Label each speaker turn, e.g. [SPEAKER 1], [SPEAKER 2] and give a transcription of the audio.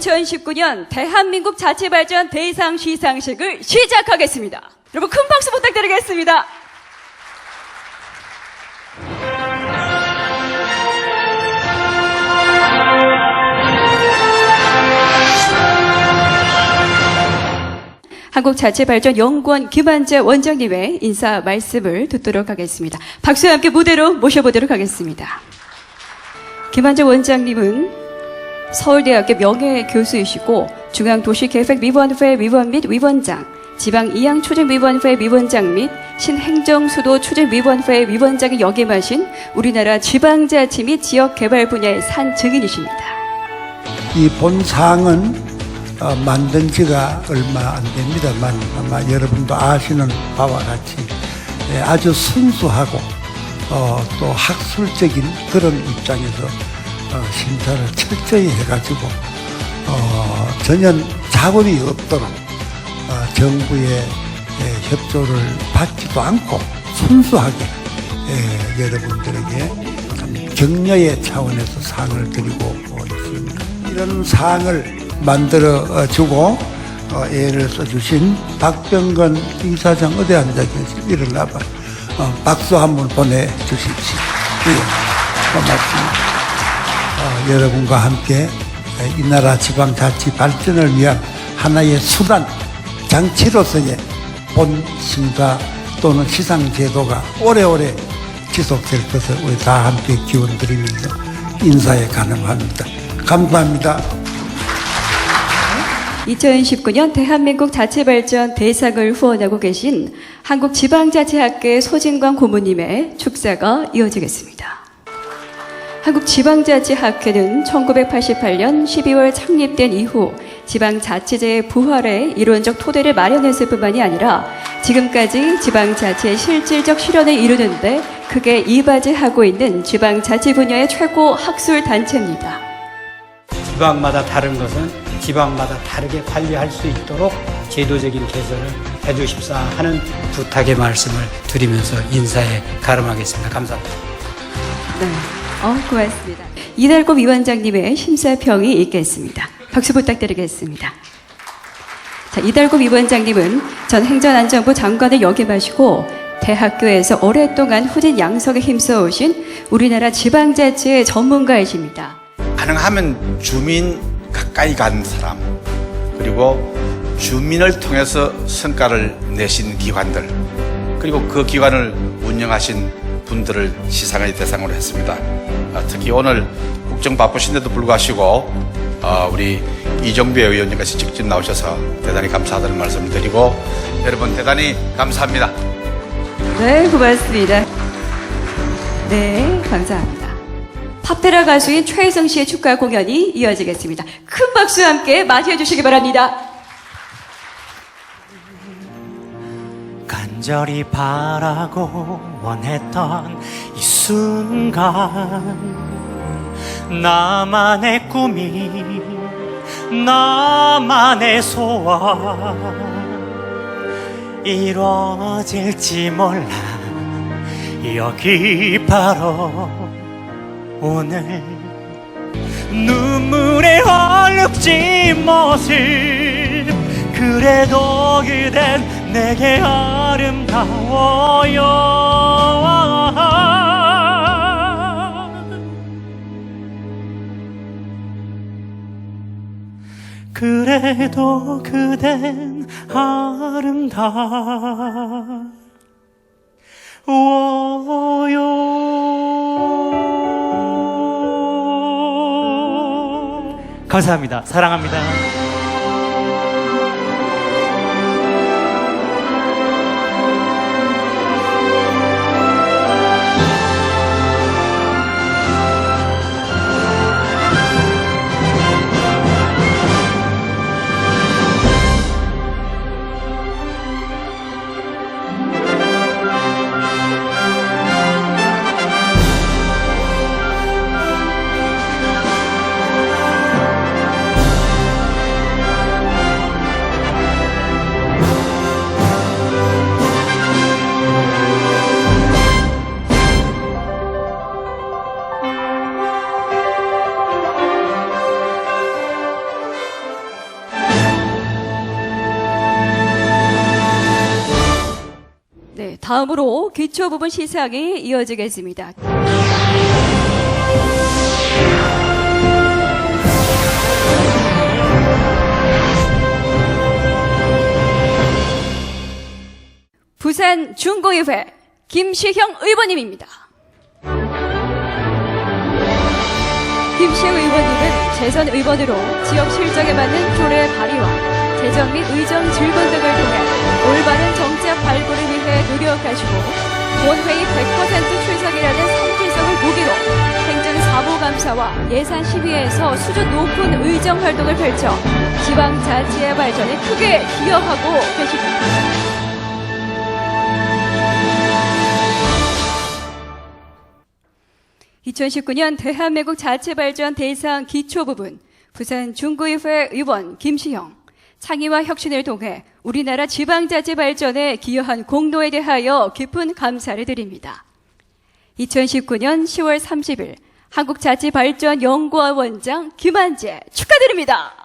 [SPEAKER 1] 2019년 대한민국 자치발전 대상 시상식을 시작하겠습니다. 여러분 큰 박수 부탁드리겠습니다. 한국자치발전연구원 김한재 원장님의 인사 말씀을 듣도록 하겠습니다. 박수와 함께 무대로 모셔보도록 하겠습니다. 김한재 원장님은 서울대학교 명예교수이시고 중앙도시계획위원회 위원 및 위원장, 지방이양추진위원회 위원장 및 신행정수도 추진위원회 위원장에 역임하신 우리나라 지방자치 및 지역개발 분야의 산 증인이십니다.
[SPEAKER 2] 이 본상은 어, 만든 지가 얼마 안 됩니다만 아마 여러분도 아시는 바와 같이 예, 아주 순수하고 어, 또 학술적인 그런 입장에서 어, 심사를 철저히 해가지고 어, 전혀 자본이 없도록 어, 정부의 예, 협조를 받지도 않고 순수하게 예, 여러분들에게 참 격려의 차원에서 상을 드리고 있습니다. 이런 상을 만들어 어, 주고 어, 애를 써주신 박병건 이사장 어디 앉아 계시 일어나봐 어, 박수 한번 보내주십시오. 예, 고맙습니다. 어, 여러분과 함께 이 나라 지방자치 발전을 위한 하나의 수단, 장치로서의 본 심사 또는 시상 제도가 오래오래 지속될 것을 우리 다 함께 기원 드리면서 인사에 가능합니다. 감사합니다.
[SPEAKER 1] 2019년 대한민국 자치발전 대상을 후원하고 계신 한국지방자치학회 소진광 고모님의 축사가 이어지겠습니다. 한국지방자치학회는 1988년 12월 창립된 이후 지방자치제의 부활에 이론적 토대를 마련했을 뿐만이 아니라 지금까지 지방자치의 실질적 실현을 이루는데 크게 이바지하고 있는 지방자치 분야의 최고 학술 단체입니다.
[SPEAKER 3] 지방마다 다른 것은 지방마다 다르게 관리할 수 있도록 제도적인 개선을 해주십사 하는 부탁의 말씀을 드리면서 인사에 가름하겠습니다. 감사합니다.
[SPEAKER 1] 네. 어, 고맙습니다. 이달곰 위원장님의 심사평이 있겠습니다. 박수 부탁드리겠습니다. 자, 이달곰 위원장님은 전 행정안전부 장관을 역임하시고 대학교에서 오랫동안 후진 양성에 힘써오신 우리나라 지방자치의 전문가이십니다.
[SPEAKER 4] 가능하면 주민 가까이 간 사람 그리고 주민을 통해서 성과를 내신 기관들 그리고 그 기관을 운영하신 분들을 시상의 대상으로 했습니다. 아, 특히 오늘 국정 바쁘신데도 불구하시고 어, 우리 이정배 의원님께서 직접 나오셔서 대단히 감사하다는 말씀을 드리고 여러분 대단히 감사합니다.
[SPEAKER 1] 네, 고맙습니다. 네, 감사합니다. 팝테라 가수인 최혜성 씨의 축가 공연이 이어지겠습니다. 큰 박수와 함께 맞이해 주시기 바랍니다.
[SPEAKER 5] 간절히 바라고 원했던 이 순간. 나만의 꿈이 나만의 소원. 이루어질지 몰라. 여기 바로 오늘 눈물에 얼룩진 모습. 그래도 그댄 내게 아름다워요 그래도 그댄 아름다워요 감사합니다. 사랑합니다.
[SPEAKER 1] 다음으로 기초 부분 시상이 이어지겠습니다. 부산 중고의회 김시형 의원님입니다. 김시형 의원님은 재선 의원으로 지역 실정에 맞는 조례 발의와 재정 및 의정 질문 등을 통해 올바른 발굴을 위해 노력하시고 본회의 100% 출석이라는 성실성을 무기로 행정 사무감사와 예산 심의에서 수준 높은 의정 활동을 펼쳐 지방자치의 발전에 크게 기여하고 계십니다. 2019년 대한민국 자치발전 대상 기초 부분 부산 중구의회 의원 김시영 창의와 혁신을 통해 우리나라 지방자치 발전에 기여한 공로에 대하여 깊은 감사를 드립니다. 2019년 10월 30일 한국자치발전연구원 원장 김한재 축하드립니다.